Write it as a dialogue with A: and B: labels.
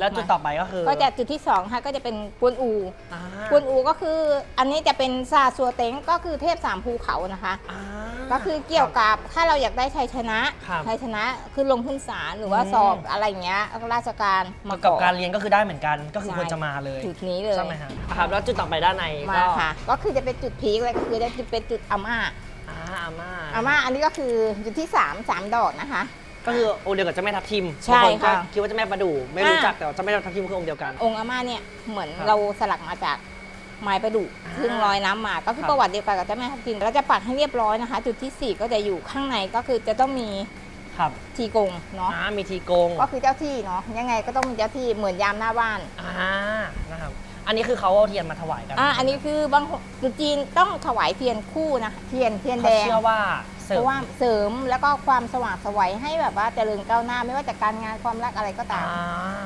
A: แล้วจุดต่อไปก็คือ
B: ก็จะจุดที่สองค่ะก็จะเป็นกวนอู
A: อ่าก
B: วนอูก็คืออันนี้จะเป็นซาซัวเต็งก็คือเทพสามภูเขานะคะ
A: อ่า
B: ก็คือเกี่ยวกับถ้าเราอยากได้ชัยชนะ
A: ครับ
B: ชัยชนะคือลงขึ้นศาลหรือว่า
A: อืม
B: สอบอะไรอย่างเงี้ยราชการมา
A: กับ
B: ขอ
A: การเรียนก็คือได้เหมือนกันก็คือ
B: ใช่
A: ควรจะมาเลย
B: จุดนี้เลย
A: ใช่ไหมฮะครับแล้วจุดต่อไปด้านใน
B: มา
A: ก็
B: ค่ะ ก็คือจะเป็นจุดพีคเลยก็คือจะเป็นจุดอาม่า
A: อ่าอาม่า
B: อาม่าอันนี้ก็คือจุดที่3 3ดอกนะคะ
A: ก็คือองค์เดียวกับเจ้าแม่ทับทิม
B: ใช่
A: บางนก็
B: ค่ะ
A: คิดว่าเจ้าแม่ประดู่ไม่รู้
B: อ่า
A: จักแต่ว่าเจ้าแม่ทับทิมคือองค์เดียวกัน
B: องค์อาม่าเนี่ยเหมือน
A: ครับ
B: เราสลักมาจากไม้ประดุก
A: อ่า
B: ซึ่งลอยน้ำมาก็คือ
A: ครับ
B: ประวัติเดียวกันกับเจ้าแม่ทับทิมเราจะปักให้เรียบร้อยนะคะ จุดที่4ก็จะอยู่ข้างในก็คือจะต้องมี
A: ครับ
B: ทีกงเนาะ
A: อ่ามีทีโกง
B: ก็คือเจ้าที่เนาะยังไงก็ต้องมีเจ้าที่เหมือนยามหน้าบ้าน
A: อ่านะครับ อันนี้คือเขาเอาเทียนมาถวายกัน
B: อ่าอันนี้คือบางจุดจีนต้องถวายเทียนคู่นะเทียนเทียน
A: เขา
B: แดง
A: เชื่อว่าเส
B: เพ
A: ริม
B: ราะว่าเสริมแล้วก็ความสว่างไสวัยให้แบบว่าเจริญก้าวหน้าไม่ว่าจากการงานความรักอะไรก็ตา
A: อ่าม